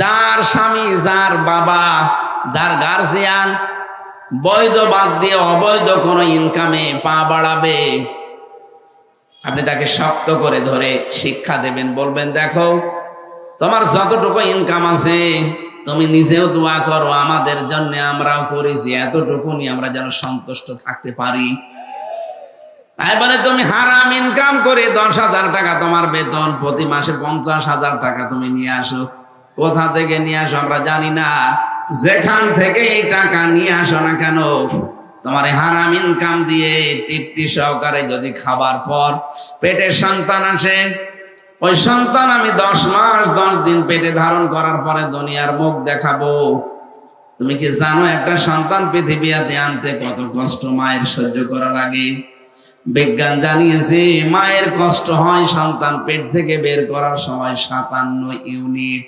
যার স্বামী, যার বাবা, যার গার্জিয়ান বৈধ বাদ দিয়ে অবৈধ কোনো ইনকামে পা বাড়াবে। আপনি তাকে শক্ত করে ধরে শিক্ষা দেবেন, বলবেন, দেখো, তোমার যতটুকু ইনকাম আছে, তুমি নিজেও দোয়া করো, আমাদের জন্য আমরাও করেছি, এতটুকুনি আমরা যেন সন্তুষ্ট থাকতে পারি। তাই বলে, তুমি হারাম ইনকাম করে দশ হাজার টাকা তোমার বেতন, প্রতি মাসে পঞ্চাশ হাজার টাকা তুমি নিয়ে আসো। কোথা থেকে নিয়ে আসো আমরা জানি না। যেখান থেকে এই টাকা নিয়ে আসো না কেন, তোমার হারাম ইনকাম দিয়ে তৃপ্তি সহকারে যদি খাবার পর পেটে সন্তান আসে, ওই সন্তান আমি দশ মাস, দশ দিন পেটে ধারণ করার পরে দুনিয়ার মুখ দেখাবো। তুমি কি জানো একটা সন্তান পৃথিবীতে আনতে কত কষ্ট মায়ের সহ্য করা লাগে? বিজ্ঞান জানিয়েছে, মায়ের কষ্ট হয় সন্তান পেট থেকে বের করার সময় সাতান্ন ইউনিট।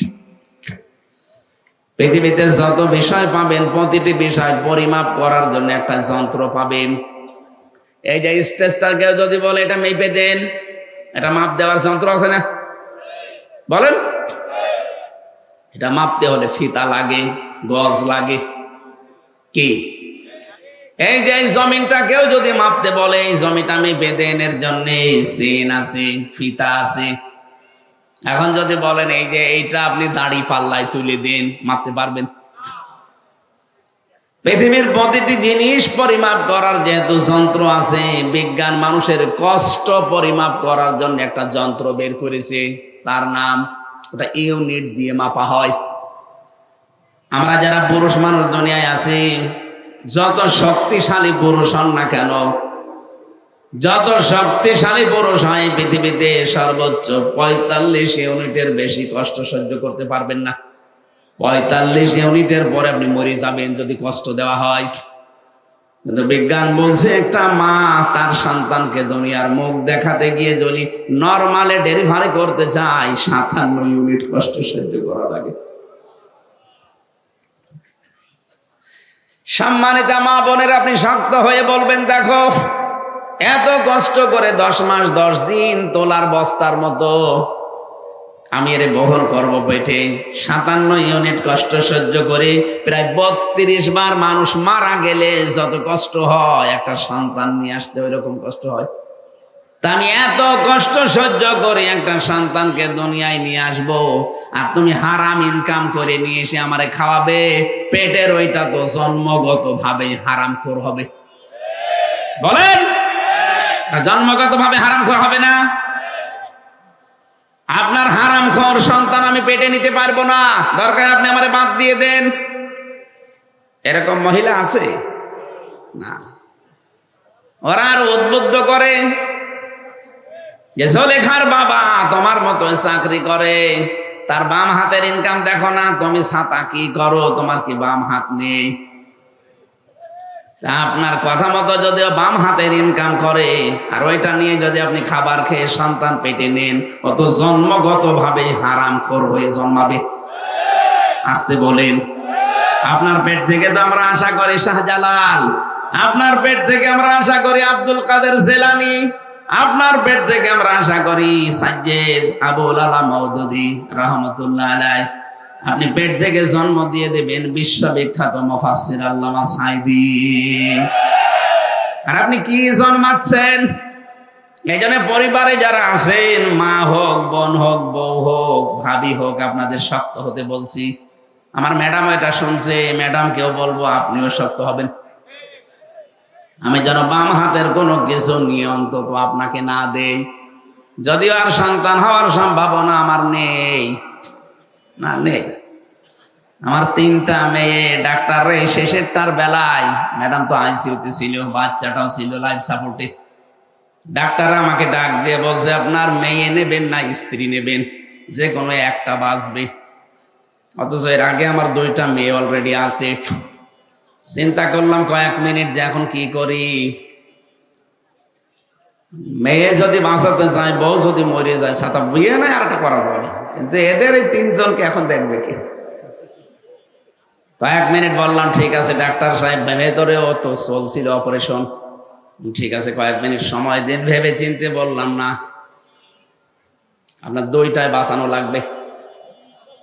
পৃথিবীতে যত বিষয় পাবেন, প্রতিটি বিষয় পরিমাপ করার জন্য একটা যন্ত্র পাবেন। এই যে স্টেজটা কেউ যদি বলে, এটা মেপে দেন, এটা মাপ দেওয়ার যন্ত্র আছে না? বলেন। এটা মাপতে হলে ফিতা লাগে, গজ লাগে। কি? এই যে এই জমিনটা কেউ যদি মাপতে বলে, এই জমিটা মেপে দেন, এর জন্য চেন আছে, ফিতা আছে। এখন যদি বলেন, এই যে এইটা আপনি দাড়ি পাল্লায় তুলে দেন, মাপতে পারবেন? পৃথিবীর প্রতিটি জিনিস পরিমাপ করার যেহেতু যন্ত্র আছে, বিজ্ঞান মানুষের কষ্ট পরিমাপ করার জন্য একটা যন্ত্র বের করেছে, তার নাম ওটা ইউনিট দিয়ে মাপা হয়। আমরা যারা পুরুষ মানুষ দুনিয়ায় আছি, যত শক্তিশালী পুরুষ হন না কেন যত শক্তিশালী পুরুষ হয় পৃথিবীতে সর্বোচ্চ পঁয়তাল্লিশ ইউনিটের বেশি কষ্ট সহ্য করতে পারবেন না। পঁয়তাল্লিশ ইউনিটের পরে আপনি মরে যাবেন যদি কষ্ট দেওয়া হয়। কিন্তু বিজ্ঞান বলছে, একটা মা তার সন্তানকে দুনিয়ার মুখ দেখাতে গিয়ে যদি নর্মালে ডেলিভারি করতে চায়, সাতান্ন ইউনিট কষ্ট সহ্য করা লাগে। সম্মানিত মা বোনের, আপনি শক্ত হয়ে বলবেন, দেখো এত কষ্ট করে দশ মাস, দশ দিন তোলার বস্তার মতো আমি এর বহন করব পেটে সাতান্ন ইউনিট কষ্ট সহ্য করে প্রায় বত্রিশ বার মানুষ মারা গেলে যত কষ্ট হয়, একটা সন্তান নিয়ে আসতে ওইরকম কষ্ট হয়। তা আমি এত কষ্ট সহ্য করে একটা সন্তানকে দুনিয়ায় নিয়ে আসব আর তুমি হারাম ইনকাম করে নিয়ে এসে আমারে খাওয়াবে, পেটের ওইটা তো জন্মগত ভাবে হারাম খোর হবে। বলেন! জন্মগত ভাবে হারাম খোর হবে না। আপনার হারাম খোর সন্তান আমি পেটে নিতে পারব না। দরকার আপনি আমারে বাদ দিয়ে দেন। এরকম মহিলা আছে? না। ওরা আর উদ্বুদ্ধ করে যে, জলেখার বাবা, তোমার মতো চাকরি করে। তার বাম হাতের ইনকাম দেখো না, তুমি ছাতা কি করো? তোমার কি বাম হাত নেই? তা আপনার কথা মতো যদি ও বাম হাতের ইনকাম করে, আর ওইটা নিয়ে যদি আপনি খাবার খেয়ে সন্তান পেটে নেন অত জন্মগত ভাবে হারাম খোর হয়ে জন্মাবে। আসতে বলেন। আপনার পেট থেকে তো আমরা আশা করি শাহজালাল, আপনার পেট থেকে আমরা আশা করি আব্দুল কাদের জেলানি, আপনার পেট থেকে আমরা আশা করি সাজ্জেদ আবুল আলা মৌদুদি রহমতুল্লাহ আলাই আপনি পেট থেকে জন্ম দিয়ে দেবেন বিশ্ববিখ্যাত মুফাসসির আল্লামা সাইদি। আর আপনি কি জন্মাচ্ছেন? এই জন্য পরিবারে যারা আছেন, মা হোক, বোন হোক, বউ হোক, ভাবি হোক, আপনাদের শক্ত হতে বলছি। আমার ম্যাডাম এটা শুনছে ম্যাডাম ম্যাডামকেও বলব, আপনিও শক্ত হবেন। আমি যেন বাম হাতের কোনো কিছু নিয়ে অন্তত আপনাকে না দেই। যদিও আর সন্তান হওয়ার সম্ভাবনা আমার নেই। না নেই আমার তিনটা মেয়ে ডাক্তার রে শেষের তার বেলায়। ম্যাডাম তো আইসিউতে ছিল, বাচ্চাটাও ছিল লাইফ সাপোর্টে ডাক্তার আমাকে ডাক দিয়ে বলছে, আপনার মেয়ে নেবেন না, স্ত্রী নেবেন? যে কোনো একটা বাঁচবে। অথচ এর আগে আমার দুইটা মেয়ে অলরেডি আছে। চিন্তা করলাম কয়েক মিনিট যে এখন কি করি। মেয়ে যদি বাঁচাতে চায়, বউ যদি মরে যায়, ছাতা বিয়ে নাই আর একটা করা যাবে কিন্তু এদের এই তিনজনকে এখন দেখবে কি? কয়েক মিনিট বললাম, ঠিক আছে, ডাক্তার সাহেব ভেতরেও তো চলছিল অপারেশন। ঠিক আছে, কয়েক মিনিট সময় দিন, ভেবে চিনতে বললাম না। আপনার দুইটায় বাঁচানো লাগবে।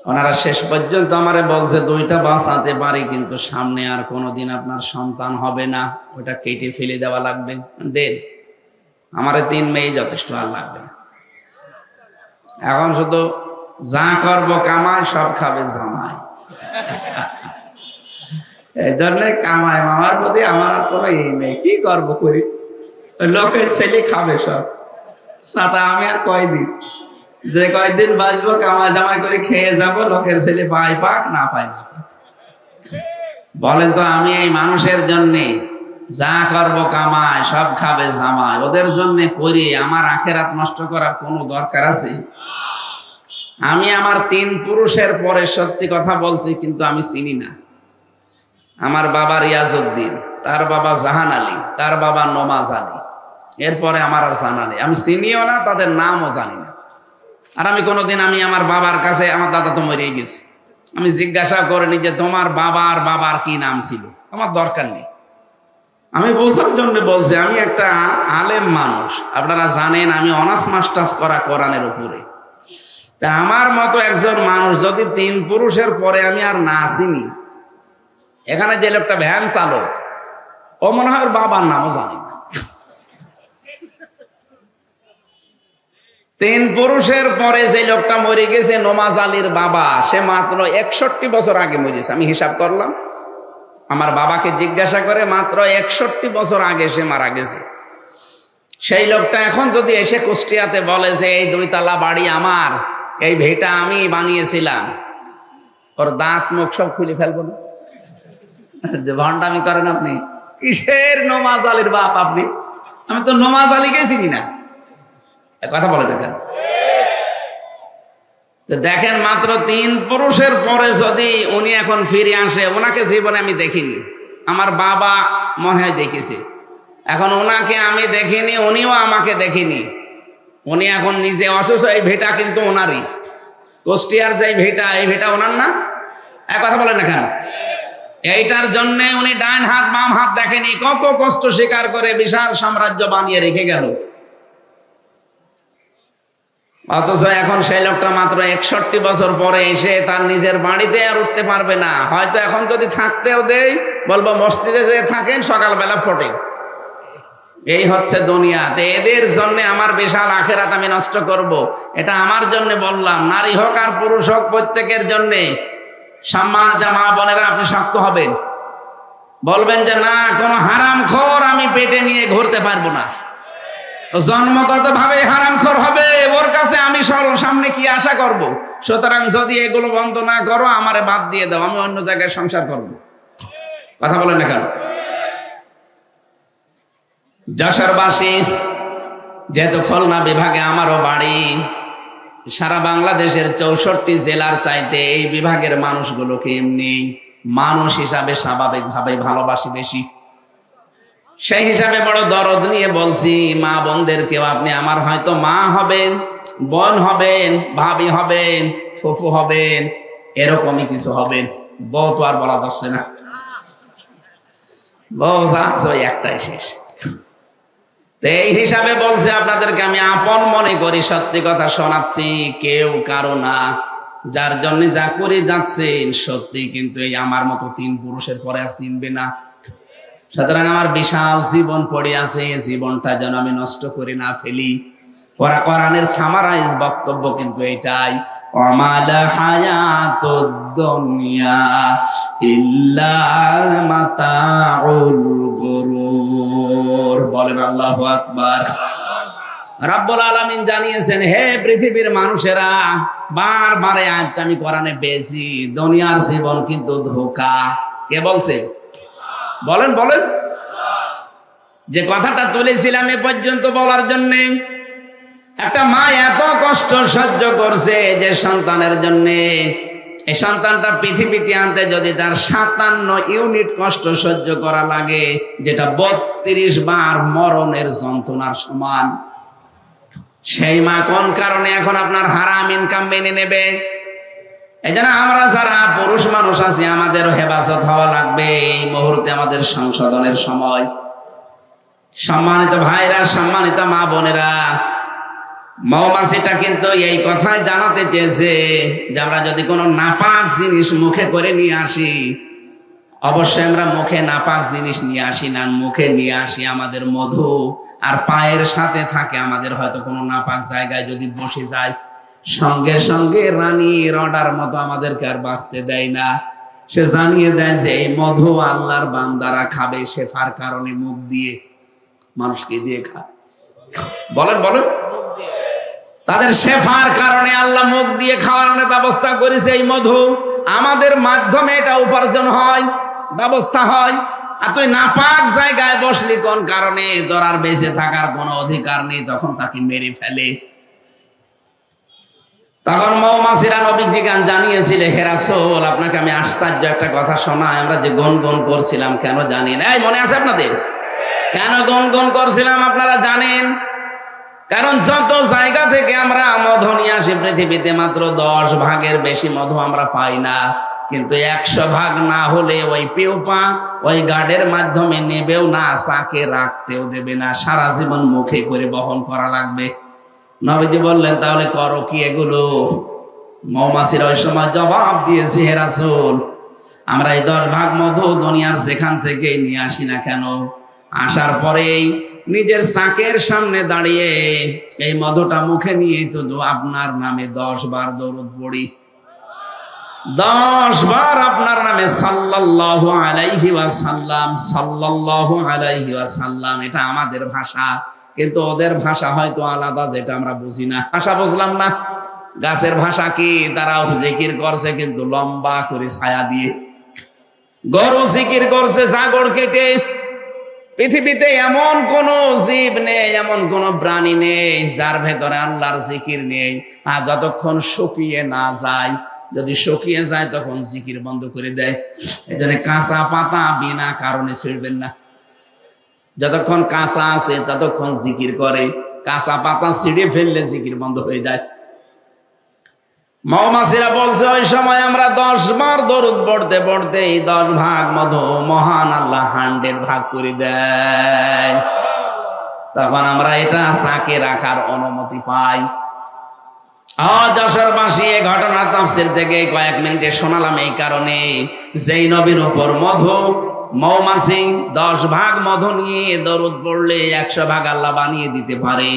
ওনারা শেষ পর্যন্ত আমারে বলছে, দুইটা বাঁচাতে পারি, কিন্তু সামনে আর কোনোদিন আপনার সন্তান হবে না। ওটা কেটে ফেলে দেওয়া লাগবে। দেন। আমার তিন মেয়ে যথেষ্ট, আর লাগবে না এখন শুধু যা করব, কামাই, সব খাবে জামাই। এই জন্য কামায় মামার প্রতি আমার আর কোনো এই নেই। কি করব করি? লোকের ছেলে খাবে সব। সাথে আমি আর কয়দিন? যে কয়দিন বাঁচবো কামা জামাই করে খেয়ে যাব, লোকের ছেলে পাই পাক, না পাই না বলেন তো, আমি এই মানুষের জন্যে যা করব কামাই, সব খাবে জামাই। ওদের জন্য করি, আমার আখেরাত নষ্ট করার কোনো দরকার আছে? আমি আমার তিন পুরুষের পরে সত্যি কথা বলছি, কিন্তু আমি চিনি না। আমার বাবা রিয়াজউদ্দিন, তার বাবা জাহান আলী, তার বাবা নমাজ আলী। এরপরে আমার আর জানা নেই। আমি চিনিও না, তাদের নামও জানি না। আর আমি কোনোদিন আমি আমার বাবার কাছে, আমার দাদা তো মরিয়ে গেছে। আমি জিজ্ঞাসা করিনি যে তোমার বাবার বাবার কি নাম ছিল? আমার দরকার নেই। আমি বোঝার জন্য বলছি, আমি একটা আলেম মানুষ। আপনারা জানেন আমি অনার্স মাস্টার্স করা কোরআনের উপরে। তা আমার মতো একজন মানুষ যদি তিন পুরুষের পরে আমি আর না চিনি, এখানে যে লোকটা ভ্যান চালক, ও মনে হয় বাবার নামও জানি না। তিন পুরুষের পরে যে লোকটা মরে গেছে, নোমাজ আলীর বাবা, সে মাত্র একষট্টি বছর আগে মরেছে আমি হিসাব করলাম। আমার বাবাকে জিজ্ঞাসা করে, মাত্র একষট্টি বছর আগে সে মারা গেছে। সেই লোকটা এখন যদি এসে কুষ্টিয়াতে বলে যে, এই দুইতলা বাড়ি আমার, এই ভেটা আমি বানিয়েছিলাম। ওর দাঁত মুখ সব খুলে ফেলব না। যে ভণ্ডামি করেন আপনি। কিসের নমাজ আলীর বাপ আপনি? আমি তো নমাজ আলীকে চিনি না। কথা বলে দেখেন। দেখেন মাত্র তিন পুরুষের পরে যদি উনি এখন ফিরে আসে, ওনাকে জীবনে আমি দেখিনি। আমার বাবা মনে হয় দেখেছি। এখন ওনাকে আমি দেখিনি, উনিও আমাকে দেখিনি। উনি এখন নিজে অসুস্থ, এই ভেটা কিন্তু ওনারই। কুষ্টিয়ার যে ভেটা, এই ভেটা ওনার না? এক কথা বলেন না কেন? এইটার জন্যে উনি ডান হাত, বাম হাত দেখেনি। কত কষ্ট স্বীকার করে বিশাল সাম্রাজ্য বানিয়ে রেখে গেল। অথচ এখন সেই লোকটা মাত্র একষট্টি বছর পরে এসে তার নিজের বাড়িতে আর উঠতে পারবে না। হয়তো এখন যদি থাকতেও দেই, বলব মসজিদে যে থাকেন, সকালবেলা ফোটে। এই হচ্ছে দুনিয়া। তো এদের জন্য আমার বিশাল আখেরাত আমি নষ্ট করব। এটা আমার জন্য বললাম। নারী হোক আর পুরুষ হোক, প্রত্যেকের জন্যে সম্মানিত মা বোনেরা, আপনি শক্ত হবেন। বলবেন যে, না, কোনো হারাম খোর আমি পেটে নিয়ে ঘুরতে পারব না। জন্মগত ভাবে হারামখোর হবে, ওর কাছে আমি সামনে কি আশা করব। সুতরাং যদি এগুলো বন্ধ না করো, আমারে বাদ দিয়ে দাও, আমি অন্য জায়গায় সংসার করব। কথা বলেন না কেন? যশোরবাসী, যেহেতু খুলনা বিভাগে আমারও বাড়ি, সারা বাংলাদেশের চৌষট্টি জেলার চাইতে এই বিভাগের মানুষগুলোকে এমনি মানুষ হিসাবে স্বাভাবিকভাবে ভালোবাসি বেশি। সেই হিসাবে বড় দরদ নিয়ে বলছি, মা বোনদেরকেও আপনি আমার হয়তো মা হবেন, বোন হবেন, ভাবি হবেন, ফুফু হবেন, এরকমই কিছু হবেন। বউ তো আর বলা যাচ্ছে না। বউ যা একটাই শেষ। এই হিসাবে বলছে, আপনাদেরকে আমি আপন মনে করি, সত্যি কথা শোনাচ্ছি, কেউ কারও না। যার জন্য যা করে যাচ্ছেন, সত্যি কিন্তু এই আমার মতো তিন পুরুষের পরে আর চিনবে না। সুতরাং আমার বিশাল জীবন পড়ে আছে জীবনটা যেন আমি নষ্ট করে না ফেলি। কোরা কোরআনের সামারাইজ বক্তব্য কিন্তু এটাই, অমাল বলেন আল্লাহু আকবার। রাব্বুল আলামিন জানিয়েছেন, হে পৃথিবীর মানুষেরা, বারবারে আজ আমি কোরআনে পেয়েছি দুনিয়ার জীবন কিন্তু ধোকা। কে বলছে? বলেন বলেন। যে কথাটা তুলেছিলাম এ পর্যন্ত বলার জন্য, একটা মা এত কষ্ট সহ্য করছে যে সন্তানের জন্য, এই সন্তানটা পৃথিবীতে আনতে যদি তার সাতান্ন ইউনিট কষ্ট সহ্য করা লাগে, যেটা বত্রিশ বার মরণের যন্ত্রণার সমান। সেই মা কোন কারণে এখন আপনার হারাম ইনকাম মেনে নেবে? এই জন্য আমরা যারা পুরুষ মানুষ আছি আমাদের হেফাজত হওয়া লাগবে এই মুহূর্তে আমাদের সংশোধনের সময়। সম্মানিত ভাইরা, সম্মানিত মা বোনেরা, মৌমাছিটা কিন্তু এই কথাই জানাতে চেয়েছে যে আমরা যদি কোনো নাপাক জিনিস মুখে করে নিয়ে আসি, অবশ্যই আমরা মুখে নাপাক জিনিস নিয়ে আসি না, মুখে নিয়ে আসি আমাদের মধু। আর পায়ের সাথে থাকে আমাদের হয়তো কোনো নাপাক জায়গায় যদি বসে যায় সঙ্গে সঙ্গে রানী রডার মতো আমাদেরকে আর বাঁচতে দেয় না। সে জানিয়ে দেয় যে, এই মধু আল্লাহর বান্দারা খাবে শেফার কারণে মুখ দিয়ে মানুষকে দিয়ে খায়। বলেন বলেন। তাদের শেফার কারণে আল্লাহ মুখ দিয়ে খাওয়ানোর ব্যবস্থা করেছে এই মধু। আমাদের মাধ্যমে এটা উপার্জন হয়, ব্যবস্থা হয়। আর তুই নাপাক জায়গায় বসলি কোন কারণে? তোর আর বেঁচে থাকার কোনো অধিকার নেই, তখন তাকে মেরে ফেলে। তখন মৌমাছিরা নবীজি গান জানিয়েছিলে হেরাসোল আপনাকে আমি আশ্চর্য একটা কথা শোনাই, আমরা যে গন গন করছিলাম কেন জানি না। মনে আছে আপনাদের? কেন গন গন করছিলাম আপনারা জানেন? কারণ যত জায়গা থেকে আমরা মধু নিয়ে আসি, পৃথিবীতে মাত্র দশ ভাগের বেশি মধু আমরা পাই না। কিন্তু একশো ভাগ না হলে ওই পেউপা, ওই গার্ডের মাধ্যমে নেবেও না, চাকে রাখতেও দেবে না। সারা জীবন মুখে করে বহন করা লাগবে। নবীজি বললেন, তাহলে করো কি এগুলো? মৌমাছির ওই সময় জবাব দিয়েছে হেরাসুল আমরা এই দশ ভাগ মধু দুনিয়ার যেখান থেকে নিয়ে আসি না কেন? আসার পরেই নিজের চাকের সামনে দাঁড়িয়ে এই মধুটা মুখে নিয়ে তো আপনার নামে দশ বার দরুদ পড়ি। দশ বার আপনার নামে সাল্লাল্লাহু আলাইহি ওয়াসাল্লাম, সাল্লাল্লাহু আলাইহি ওয়াসাল্লাম, এটা আমাদের ভাষা। কিন্তু ওদের ভাষা হয়তো আলাদা, যেটা আমরা বুঝি না। ভাষা বুঝলাম না। গাছের ভাষা কি? তারাও জিকির করছে, কিন্তু লম্বা করে ছায়া দিয়ে। গরু জিকির করছে, জাগর কেটে। পৃথিবীতে এমন কোন জীব নেই, এমন কোন প্রাণী নেই, যার ভেতরে আল্লাহর জিকির নেই। আর যতক্ষণ শুকিয়ে না যায়, যদি শুকিয়ে যায়, তখন জিকির বন্ধ করে দেয়। এই জন্য কাঁচা পাতা বিনা কারণে ছিড়বেন না। যতক্ষণ কাঁচা আছে, ততক্ষণ জিকির করে। কাঁচা পাতা ছিঁড়ে ফেললে জিকির বন্ধ হয়ে যায়। মৌমাছিরা বলছে, ওই সময় আমরা দশ বার দরুদ পড়তে পড়তে এই দশ ভাগ মধু মহান আল্লাহ হান্ড্রেড ভাগ করে দেয়। তখন আমরা এটা চাকে রাখার অনুমতি পাই। ঘটনা তাফসির থেকে কয়েক মিনিটে শোনালাম এই কারণে। যেই নবীর উপর মধু মৌমাছি দশ ভাগ মধু নিয়ে দরুদ পড়লে একশো ভাগ আল্লাহ বানিয়ে দিতে পারে।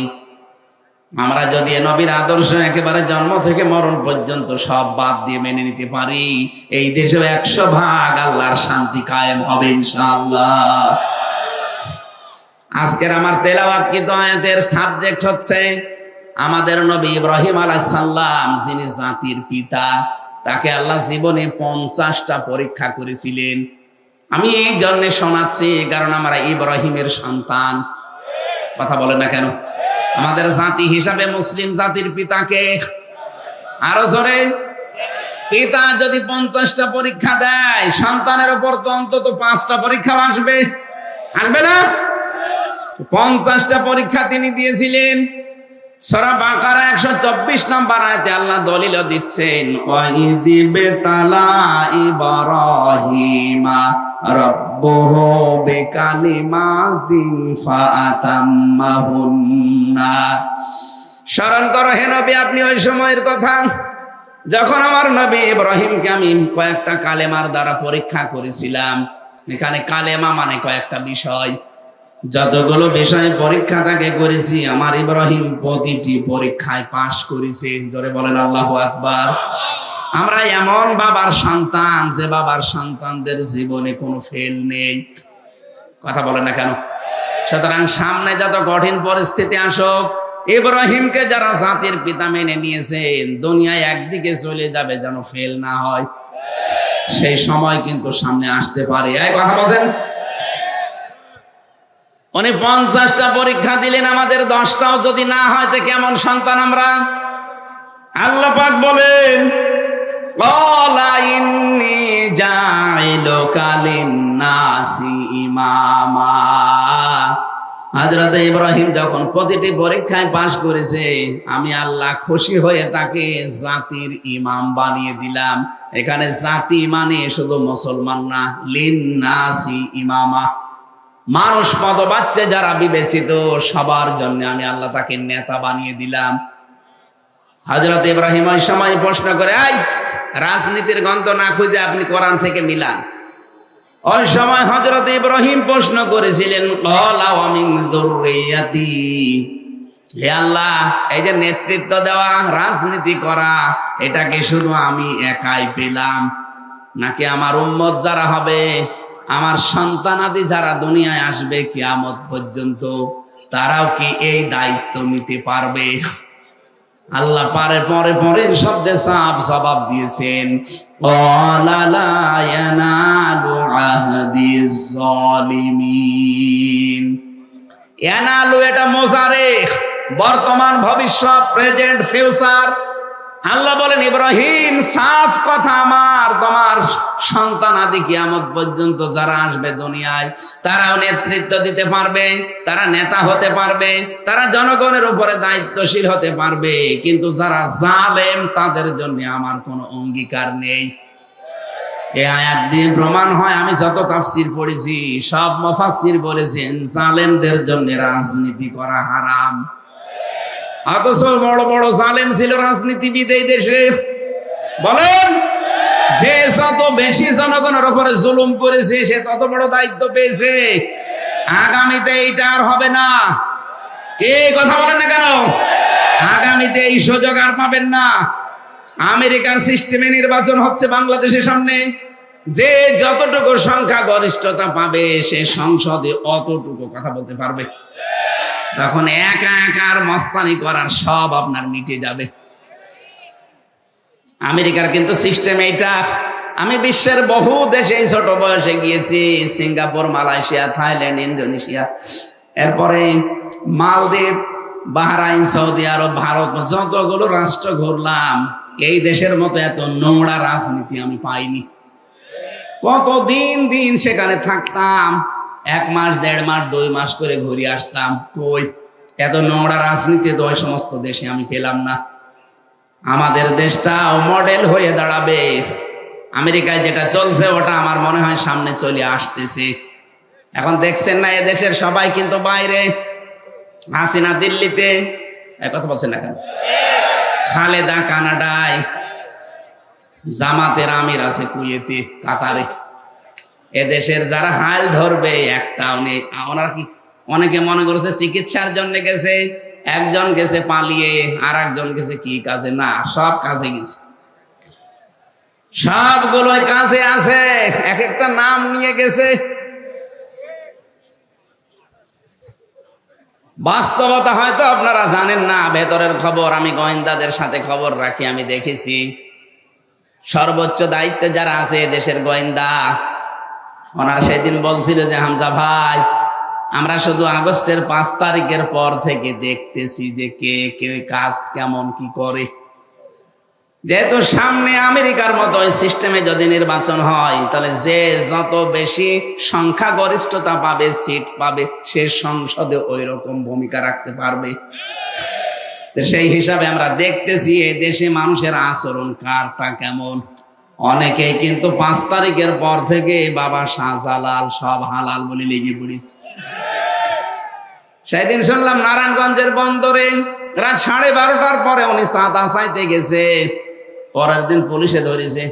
আমরা যদি এ নবীর আদর্শ একেবারে জন্ম থেকে মরণ পর্যন্ত সব বাদ দিয়ে মেনে নিতে পারি, এই দেশে একশো ভাগ আল্লাহর শান্তি কায়েম হবে ইনশাআল্লাহ। আজকের আমার তেলাওয়াত কিন্তু আয়াতের সাবজেক্ট হচ্ছে, আমাদের নবী ইব্রাহিম আলাইসাল্লাম যিনি জাতির পিতা, তাকে আল্লাহ জীবনে পঞ্চাশটা পরীক্ষা করেছিলেন। আমি এই জন্যে শোনাচ্ছি কারণ আমরা ইব্রাহিমের সন্তান। কথা বলে না কেন? আমাদের জাতি হিসাবে মুসলিম জাতির পিতাকে আরও জোরে। পিতা যদি পঞ্চাশটা পরীক্ষা দেয়, সন্তানের উপর তো অন্তত পাঁচটা পরীক্ষা আসবে। আসবে না? পঞ্চাশটা পরীক্ষা তিনি দিয়েছিলেন। সরা বাকারা একশো চব্বিশ নম্বর আয়তে আল্লাহ দলিল দিচ্ছেন রব্বুহু বিকালিমাতিন ফাআতাম্মাহুন্না। স্মরণ করো হে নবী, আপনি ওই সময়ের কথা। যখন আমার নবী ইব্রাহিমকে আমি কয়েকটা কালেমার দ্বারা পরীক্ষা করেছিলাম, এখানে কালেমা মানে কয়েকটা বিষয়। যতগুলো বিষয় পরীক্ষা তাকে করেছি, আমার ইব্রাহিম প্রতিটি পরীক্ষায় পাশ করেছে। জোরে বলেন আল্লাহ আকবার। আমরা এমন বাবার সন্তান যে বাবার সন্তানদের জীবনে কোনো ফেল নেই। কথা বলে না কেন? সুতরাং সামনে যত কঠিন পরিস্থিতি আসুক, ইব্রাহিমকে যারা জাতির পিতা মেনে নিয়েছেন, দুনিয়ায় একদিকে চলে যাবে যেন ফেল না হয়। সেই সময় কিন্তু সামনে আসতে পারে। এই কথা বলছেন? উনি পঞ্চাশটা পরীক্ষা দিলেন, আমাদের দশটাও যদি না হয়, তো কেমন সন্তান আমরা? আল্লাহ পাক বলেন "ক্বালা ইন্নী জাইলুকা লিন-নাসি হযরত ইব্রাহিম যখন প্রতিটি পরীক্ষায় পাশ করেছে, আমি আল্লাহ খুশি হয়ে তাকে জাতির ইমাম বানিয়ে দিলাম। এখানে জাতি মানে শুধু মুসলমান না লিন নাসি ইমামা। মানুষ পদবাচ্চে যারা বিবেচিত, সবার জন্য আমি আল্লাহ তাকে নেতা বানিয়ে দিলাম। হজরত ইব্রাহিম ওই সময় প্রশ্ন করে আই রাজনীতির গন্ধ না খুঁজে আপনি কোরআন থেকে মিলান। ওই সময় হজরত ইব্রাহিম প্রশ্ন করেছিলেন হে আল্লাহ, এই যে নেতৃত্ব দেওয়া, রাজনীতি করা এটাকে শুধু আমি একাই পেলাম? নাকি আমার উম্মত যারা হবে, আমার সন্তানাদি যারা দুনিয়ায় আসবে, কিয়ামত পর্যন্ত তারাও কি এই দায়িত্ব নিতে পারবে? আল্লাহ পারে পরে পরের শব্দে সাপ জবাব দিয়েছেন। "ক্বালা লা ইয়ানালু আহদি যালিমিন। ইয়ানালু এটা মোজারে। বর্তমান, ভবিষ্যৎ, প্রেজেন্ট, ফিউচার। আল্লাহ বলেন, ইব্রাহিম, সাফ কথা আমার। তোমার সন্তান আদি কিয়ামত পর্যন্ত যারা আসবে দুনিয়ায়, তারাও নেতৃত্ব দিতে পারবে, তারা নেতা হতে পারবে, তারা জনগণের উপরে দায়িত্বশীল হতে পারবে। কিন্তু যারা জালেম, তাদের জন্য আমার কোনো অঙ্গীকার নেই। এ আয়াত দিয়ে প্রমাণ হয়, আমি যত তাফসির পড়েছি, সব মফাসির বলেছেন, জালেমদের জন্য রাজনীতি করা হারাম। অথচ বড় বড় জালেম ছিল রাজনীতিবিদ এই দেশে। বলেন, যে যত বেশি জনগণের উপরে জুলুম করেছে, সে তত বড় দায়িত্ব পেয়েছে। আগামীতে এইটা আর হবে না। কে কথা বলেন না কেন? আগামীতে এই সুযোগ আর পাবেন না। আমেরিকার সিস্টেমে নির্বাচন হচ্ছে বাংলাদেশের সামনে। যে যতটুকু সংখ্যা গরিষ্ঠতা পাবে, সে সংসদে অতটুকু কথা বলতে পারবে। তখন একা একার মস্তানি করার সব আপনার মিটে যাবে। আমেরিকার কিন্তু সিস্টেম এইটা। আমি বিশ্বের বহু দেশে ছোট বয়সে গিয়েছি, সিঙ্গাপুর, মালয়েশিয়া, থাইল্যান্ড, ইন্দোনেশিয়া। এরপরে মালদ্বীপ, বাহরাইন, সৌদি আরব, ভারত, যতগুলো রাষ্ট্র ঘুরলাম, এই দেশের মতো এত নোংরা রাজনীতি আমি পাইনি। কত দিন দিন সেখানে থাকতাম এক মাস, দেড় মাস, দুই মাস করে ঘুরে আসতাম। কই? এত নোংরা রাজনীতি তো ওই সমস্ত দেশে আমি পেলাম না। আমাদের দেশটাও মডেল হয়ে দাঁড়াবে। আমেরিকায় যেটা চলছে, ওটা আমার মনে হয় সামনে চলে আসতেছে। এখন দেখছেন না, এদেশের সবাই কিন্তু বাইরে। হাসিনা দিল্লিতে কথা বলছেন না কেন? খালেদা কানাডায়। জামাতের আমির আছে কুয়েতে, কাতারে। এদেশের যারা হাল ধরবে, একটা নেই ওনারা কি, অনেকে মনে করেছে চিকিৎসার জন্য গেছে, একজন গেছে পালিয়ে আর একজন গেছে কি কাজে? না, সব কাজে গেছে। সবগুলোই কাজে আছে এক একটা নাম নিয়ে গেছে। বাস্তবতা হয়তো আপনারা জানেন না, ভেতরের খবর, আমি গোয়েন্দাদের সাথে খবর রাখি, আমি দেখেছি। সর্বোচ্চ দায়িত্বে যারা আছে, দেশের গোয়েন্দা ওনারা সেদিন বলছিল যে, হামজা ভাই, আমরা শুধু আগস্টের পাঁচ তারিখের পর থেকে দেখতেছি যে কে কে কাজ কেমন, কি করে। যেহেতু সামনে আমেরিকার মতো ওই সিস্টেমে যদি নির্বাচন হয়, তাহলে যে যত বেশি সংখ্যাগরিষ্ঠতা পাবে, সিট পাবে, সে সংসদে ওই রকম ভূমিকা রাখতে পারবে। সেই হিসাবে আমরা দেখতেছি এই দেশে মানুষের আচরণ কারটা কেমন? অনেকে কিন্তু পাঁচ তারিখের পর থেকে বাবা শাহজালাল সব হালাল বলে লেগে পড়িস সেদিন শুনলাম নারায়ণগঞ্জের বন্দরে রাত সাড়ে বারোটার পরে উনি চাঁদা চাইতে গেছে। পরের দিন পুলিশে ধরেছে।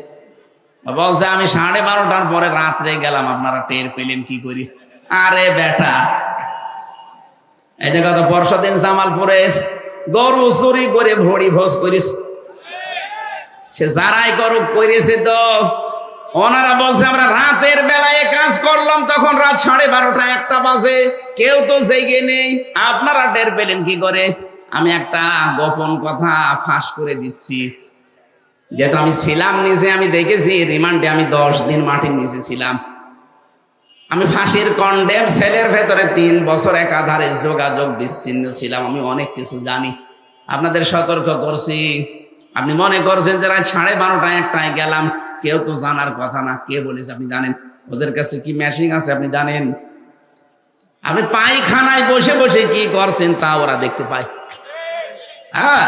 বলছে, আমি সাড়ে বারোটার পরে রাত্রে গেলাম, আপনারা টের পেলেন কি করি? আরে বেটা, এই যে গত পরশু দিন জামালপুরে গরু চুরি করে ভড়ি ভোজ করিস সে যারাই করুক করেছে তো ওনারা বলছে, আমরা রাতের বেলায় কাজ করলাম, তখন রাত সাড়ে বারোটা একটা বাজে। কেউ তো জেগে নেই। আপনারা টের পেলেন কি করে? আমি একটা গোপন কথা ফাঁস করে দিচ্ছি। যেহেতু আমি ছিলাম নিজে, আমি দেখেছি, রিমান্ডে আমি দশ দিন মাটির নিচে ছিলাম। আমি ফাঁসির কন্ডেম, সেলের ভেতরে তিন বছর একাধারে যোগাযোগ বিচ্ছিন্ন ছিলাম। আমি অনেক কিছু জানি। আপনাদের সতর্ক করছি। আপনি মনে করছেন যে রাত সাড়ে বারোটায় একটায় গেলাম, কেউ তো জানার কথা না, কে বলেছে আপনি জানেন? ওদের কাছে কি মেশিন আছে আপনি জানেন? আপনি পায়খানায় বসে বসে কি করছেন তা ওরা দেখতে পায়। হ্যাঁ?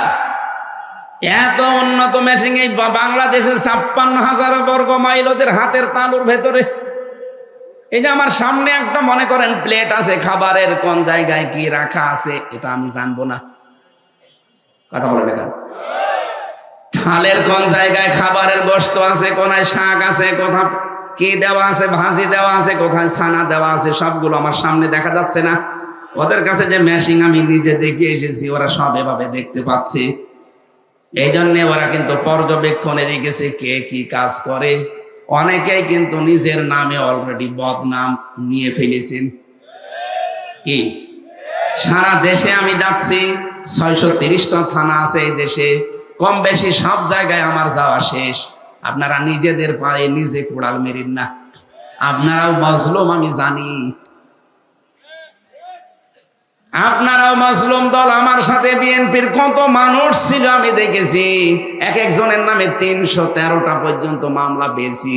এত উন্নত মেশিন এই বাংলাদেশের ছাপ্পান্ন হাজার বর্গ মাইল ওদের হাতের তালুর ভেতরে। এই যে আমার সামনে একটা মনে করেন প্লেট আছে, খাবারের কোন জায়গায় কি রাখা আছে, এটা আমি জানব না। কথা বলে না থালের কোন জায়গায় খাবারের বস্তু আছে, কোনায় শাক আছে কোথা কি দেওয়া আছে, ভাজি দেওয়া আছে, কোথায় ছানা দেওয়া আছে, সবগুলো আমার সামনে দেখা যাচ্ছে না। ওদের কাছে যে মেশিং আমি নিজে দেখে এসেছি, ওরা সব এভাবে দেখতে পাচ্ছে। এই জন্যে ওরা কিন্তু পর্যবেক্ষণে রেখেছে কে কি কাজ করে। অনেকেই কিন্তু নিজের নামে অলরেডি বদনাম নিয়ে ফেলেছেন। কি? সারা দেশে আমি যাচ্ছি, ছয়শো তিরিশটা থানা আছে এই দেশে। কম বেশি সব জায়গায় আমার যাওয়া শেষ। আপনারা নিজেদের পায়ে নিজে কোড়াল মেরেন না। আপনারাও মজলুম, আমি জানি। আপনারাও মাজলুম দল, আমার সাথে বিএনপির কত মানুষ ছিল আমি দেখেছি। এক একজনের নামে তিনশো তেরোটা পর্যন্ত মামলা পেয়েছি।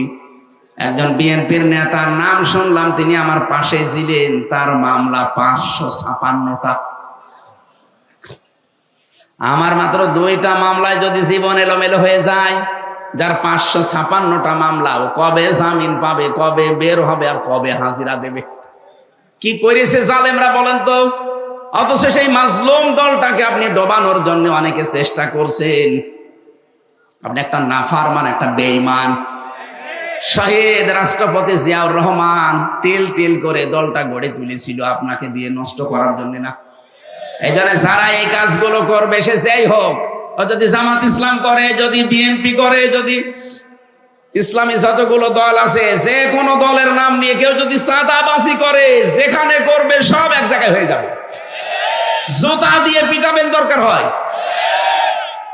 একজন বিএনপির নেতার নাম শুনলাম, তিনি আমার পাশে ছিলেন, তার মামলা পাঁচশো ছাপান্নটা। আমার মাত্র দুইটা মামলায় যদি জীবন এলোমেলো হয়ে যায়, যার পাঁচশো ছাপান্নটা মামলা কবে জামিন পাবে, কবে বের হবে আর কবে হাজিরা দেবে? কি করেছে জালেমরা বলেন তো? অথচ সেই মাজলুম দলটাকে আপনি ডোবানোর জন্য অনেকে চেষ্টা করছেন। আপনি একটা নাফারমান, একটা বেঈমান। শাহেদ রাষ্ট্রপতি জিয়াউর রহমান তিল তিল করে দলটা গড়ে তুলেছিল, আপনাকে দিয়ে নষ্ট করার জন্য না। এই যারা এই কাজগুলো করবে, সে যেই হোক। ও যদি জামাত ইসলাম করে, যদি বিএনপি করে, যদি ইসলামী যতগুলো দল আছে, যে কোনো দলের নাম নিয়ে কেউ যদি সাদাবাসি করে, যেখানে করবে, সব এক জায়গায় হয়ে যাবে। জুতা দিয়ে পিটাবেন দরকার হয়।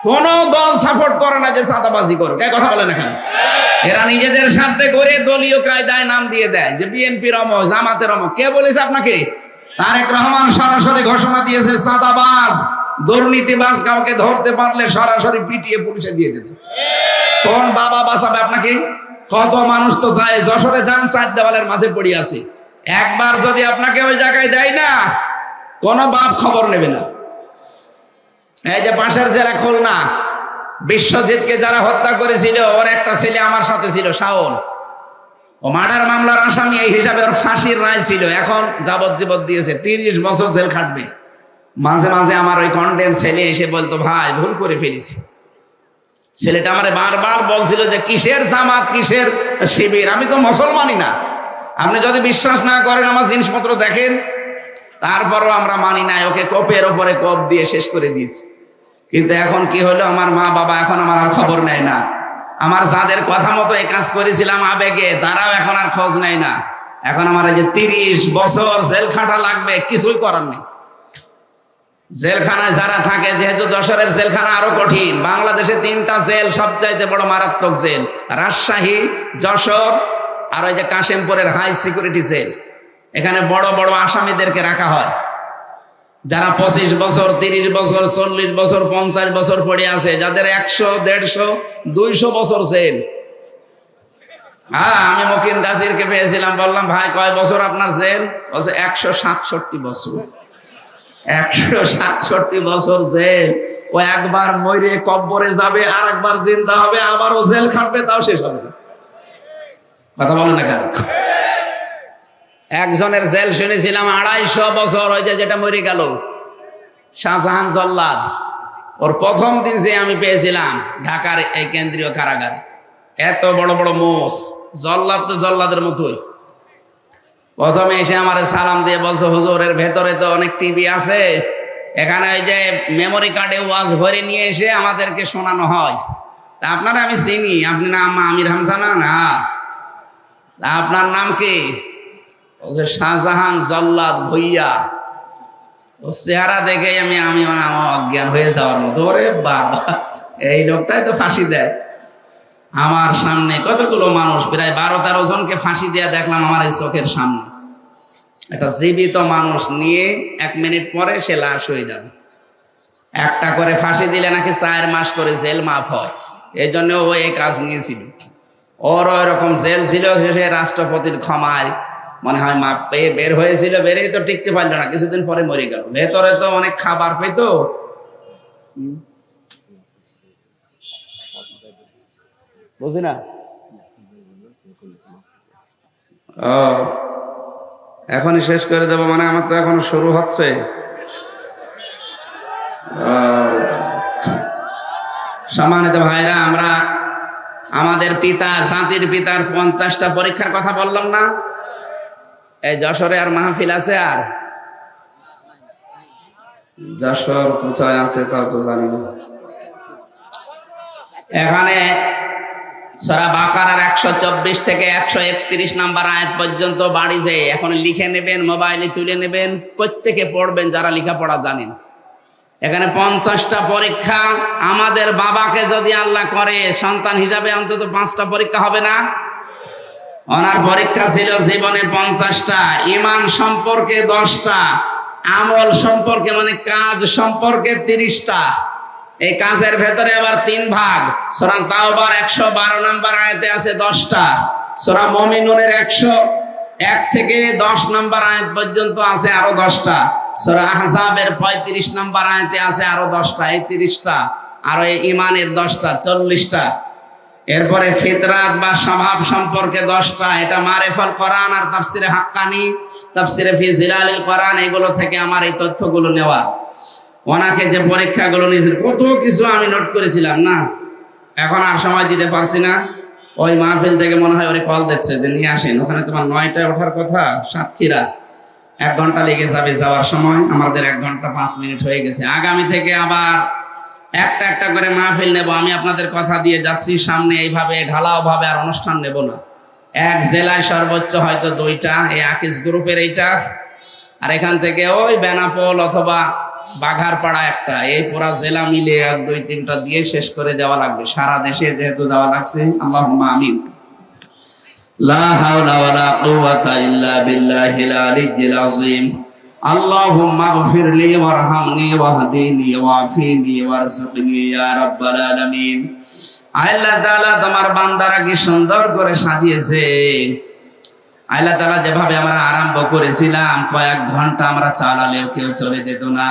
কোন দল সাপোর্ট করে না যে সাদাবাজি করুক। এই কথা বলেন এখানে। এরা নিজেদের সাথে করে দলীয় কায়দায় নাম দিয়ে দেয় যে বিএনপির অমক জামাতের অমক কে বলেছে আপনাকে? তারেক রহমান সরাসরি ঘোষণা দিয়েছে সাদাবাজ দুর্নীতিবাজ কাউকে ধরতে পারলে সরাসরি পিটিয়ে পুলিশে দিয়ে দেবে। কোন বাবা বাঁচাবে আপনাকে? কত মানুষ তো যায়, যশোরে যান, চার দেওয়ালের মাঝে পড়ে আছে। একবার যদি আপনাকে ওই জায়গায় দেয় না, কোন বাপ খবর নেবে না। এই যে পাশের জেলা খুলনা, বিশ্বজিৎকে যারা হত্যা করেছিল, ওর একটা ছেলে আমার সাথে ছিল, শাওন। ও মার্ডার মামলার আসামি এই হিসাবে ওর ফাঁসির রায় ছিল। এখন যাবজ্জীবন দিয়েছে, তিরিশ বছর জেল খাটবে। মাঝে মাঝে আমার ওই কন্টেন্ট ছেলে এসে বলতো, ভাই, ভুল করে ফেলেছি। ছেলেটা আমার বারবার বলছিল যে, কিসের জামাত, কিসের শিবির? আমি তো মুসলমানই না। আপনি যদি বিশ্বাস না করেন, আমার জিনিসপত্র দেখেন। তারপরও আমরা মানি নাই, ওকে কোপের ওপরে কোপ দিয়ে শেষ করে দিয়েছি। কিন্তু এখন কি হলো? আমার মা বাবা এখন আমার আর খবর নেয় না। আমার যাদের কথা মতো এই কাজ করেছিলাম আবেগে, তারাও এখন আর খোঁজ নেয় না। এখন আমার এই যে তিরিশ বছর জেল খাটা লাগবে, কিছুই করার নেই। জেলখানায় যারা থাকে, যেহেতু যশোরের জেলখানা আরও কঠিন, বাংলাদেশে তিনটা জেল সবচাইতে বড় মারাত্মক জেল। রাজশাহী, যশোর, আর ওই যে কাশিমপুরের হাই সিকিউরিটি জেল। এখানে বড় বড় আসামিদেরকে রাখা হয়। যারা পঁচিশ বছর, তিরিশ বছর, চল্লিশ বছর, পঞ্চাশ বছর পড়ে আছে, যাদের একশো, দেড়শো, দুইশো বছর জেল হ্যাঁ আমি মকিন গাছিরকে পেয়েছিলাম, বললাম, ভাই, কয় বছর আপনার জেল বলছে, একশো সাতষট্টি বছর। একশো সাতষট্টি বছর জেল ও একবার মরে কব্বরে যাবে আর একবার জিন্দা হবে, আবারও জেল খাটবে, তাও শেষ হবে কথা বলেন না কেন? একজনের জেল শুনেছিলাম আড়াইশো বছর, ওই যে যেটা মরে গেল। শাহজাহান জল্লাদ। ওর প্রথম দিন যে আমি পেয়েছিলাম ঢাকার এই কেন্দ্রীয় কারাগারে। এত বড় বড় মোষ, জল্লাদ তো জল্লাদের মতোই। প্রথমে এসে আমার সালাম দিয়ে বলছো হুজুরের ভেতরে তো অনেক টিভি আছে। এখানে ওই যে মেমোরি কার্ডে ওয়াজ ভরে নিয়ে এসে আমাদেরকে শোনানো হয়। তা আপনারা আমি চিনি, আপনি না নাম আমির হামজা না? না। আপনার নাম কি? বলছে শাহজাহান জল্লাদ ভইয়া, ও চেহারা দেখে আমি আমি মানে আমার অজ্ঞান হয়ে যাওয়ার মতো। ওরে বাবা, এই লোকটাই তো ফাঁসি দেয়। আমার সামনে কতগুলো মানুষ, প্রায় বারো তেরো জনকে ফাঁসি দেয়া দেখলাম আমার এই চোখের সামনে। একটা জীবিত মানুষ নিয়ে এক মিনিট পরে সে লাশ হয়ে যাবে। একটা করে ফাঁসি দিলে নাকি চার মাস করে জেল মাফ হয়। এই জন্য ও এই কাজ নিয়েছিল। ওর এরকম জেল ছিল সে রাষ্ট্রপতির ক্ষমায় মনে হয় মাপ পেয়ে বের হয়েছিল বেরেই তো টিকতে পারল না, কিছুদিন পরে মরে গেল। ভেতরে তো অনেক খাবার পেতো। বুঝি ও, এখনই শেষ করে দেবো মানে আমার তো এখন শুরু হচ্ছে। সম্মানিত ভাইরা, আমরা আমাদের পিতা, জাতির পিতার পঞ্চাশটা পরীক্ষার কথা বললাম না? এই যশোরে আর মাহফিল আছে আর? যশোর কোথায় আছে তাও তো জানি না। এখানে সরা বাকারার একশো চব্বিশ থেকে একশো একত্রিশ নাম্বার আয়াত পর্যন্ত বাড়ি যে এখন লিখে নেবেন, মোবাইলে তুলে নেবেন, প্রত্যেকে পড়বেন, যারা লেখাপড়া জানেন। এখানে পঞ্চাশটা পরীক্ষা, আমাদের বাবাকে যদি আল্লাহ করে, সন্তান হিসাবে অন্তত পাঁচটা পরীক্ষা হবে না? ওনার পরীক্ষা ছিল জীবনে পঞ্চাশটা, ইমান সম্পর্কে দশটা, আমল সম্পর্কে মানে কাজ সম্পর্কে তিরিশটা। এই কাজের ভেতরে আবার তিন ভাগ সোরা তাওবার একশো বারো নাম্বার আয়তে আছে দশটা, সোরা মমিনুনের একশো এক থেকে দশ নাম্বার আয়াত পর্যন্ত আছে আরও দশটা, সোরা আহজাবের পঁয়ত্রিশ নাম্বার আয়তে আছে আরও দশটা, এই তিরিশটা, আরও এই ইমানের দশটা, চল্লিশটা। এরপরে ফিতরাত বা স্বভাব সম্পর্কে দশটা, এটা মারেফাল কোরআন আর তাফসিরে হাক্কানি, তাফসিরে ফি জিলালিল কোরআন, এগুলো থেকে আমার এই তথ্যগুলো নেওয়া। ওনাকে যে পরীক্ষাগুলো নিয়েছিল কত কিছু আমি নোট করেছিলাম, না? এখন আর সময় দিতে পারছি না। ওই মাহফিল থেকে মনে হয় ওরে কল দিচ্ছে যে নিয়ে আসেন। ওখানে তোমার নয়টায় ওঠার কথা, সাতক্ষীরা। এক ঘণ্টা লেগে যাবে যাওয়ার সময়। আমাদের এক ঘণ্টা পাঁচ মিনিট হয়ে গেছে। আগামী থেকে আবার একটা একটা করে মাহফিল নেব, আমি আপনাদের কথা দিয়ে যাচ্ছি, সামনে এইভাবে ঢালাও ভাবে আর অনুষ্ঠান নেব না। এক জেলায় সর্বোচ্চ হয়তো দুইটা, এই আকিস গ্রুপের এইটা, আর এখান থেকে ওই বেনাপোল অথবা বাঘারপাড়া একটা, এই পুরা জেলা মিলে এক, দুই, তিনটা দিয়ে শেষ করে দেওয়া লাগবে। সারা দেশে যেহেতু যাওয়া লাগছে আল্লাহ আমিন। লা হাওলা ওয়ালা কুওয়াতা ইল্লা বিল্লাহিল আলিয়্যিল আযীম। اللهم اغفر لي وارحمني واهدني وعافيني وارزقني يا رب العالمين আল্লাহ তাআলা তোমার বান্দারা কি সুন্দর করে সাজিয়েছে আল্লাহ তাআলা যেভাবে আমরা আরম্ভ করেছিলাম কয়েক ঘন্টা আমরা চালালেও কেউ চলে যেত না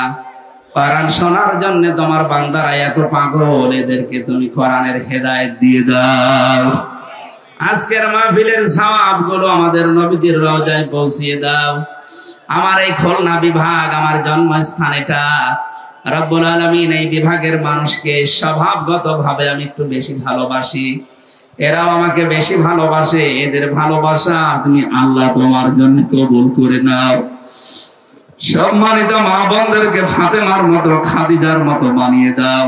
কোরআন শোনার জন্য তোমার বান্দারা এত পাগল এদেরকে তুমি কোরআনের হেদায়েত দিয়ে দাও আজকের মাহফিলের সওয়াবগুলো আমাদের নবীজির রওজায় পৌঁছিয়ে দাও। আমার এই খুলনা বিভাগ, আমার জন্মস্থান এটা। রব্বুল আলামিন এই বিভাগের মানুষকে স্বভাবগত ভাবে আমি একটু বেশি ভালোবাসি। এরাও আমাকে বেশি ভালোবাসে, এদের ভালোবাসা তুমি আল্লাহ তোমার জন্য কবুল করে নাও। সম্মানিত মা বোনদেরকে ফাতেমার মতো, খাদিজার মতো বানিয়ে দাও।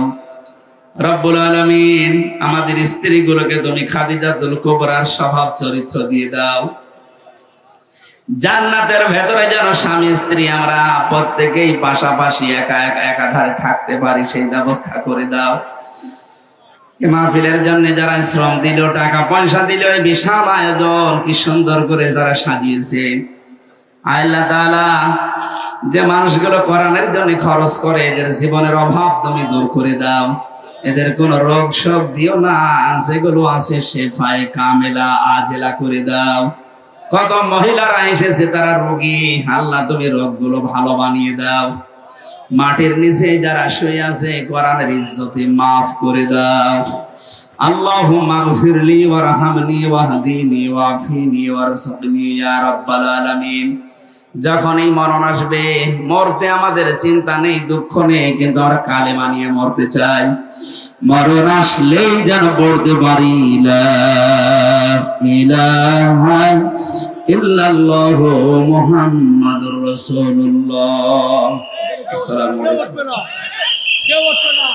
রব্বুল আলমিন আমাদের স্ত্রীগুলোকে তুমি খাদিজাতুল কোবরার স্বভাব চরিত্র দিয়ে দাও। জান্নাতের ভেতরে যেন স্বামী, স্ত্রী আমরা প্রত্যেকেই পাশাপাশি একা একা একাধারে থাকতে পারি, সেই ব্যবস্থা করে দাও। মাহফিলের জন্য যারা শ্রম দিল, টাকা পয়সা দিল এই বিশাল আয়োজন, কি সুন্দর করে তারা সাজিয়েছে। আল্লাহ তাআলা যে মানুষগুলো কোরআনের জন্য খরচ করে, এদের জীবনের অভাব তুমি দূর করে দাও। এদের কোন রোগ শোক দিও না, যেগুলো আছে শেফায়ে কামেলা আজেলা করে দাও। কত মহিলারা এসেছে তারা রোগী, আল্লাহ তুমি রোগগুলো ভালো বানিয়ে দাও। মাটির নিচে যারা শুয়ে আছে, কোরআনের ইজ্জতে মাফ করে দাও। আল্লাহুম্মা গফিরলি ওয়ারহামনি ওয়াহদিনি ওয়াফিনি ওয়ারzuqni ইয়া রাব্বাল আলামিন। যখন এই মরণ আসবে, মরতে আমাদের চিন্তা নেই, দুঃখ নেই, কিন্তু আমরা কালে মানিয়ে মরতে চাই। মরণ আসলেই যেন পড়তে পারি ইল্লাল্লাহ মুহাম্মাদুর রাসূলুল্লাহ। কেউ না।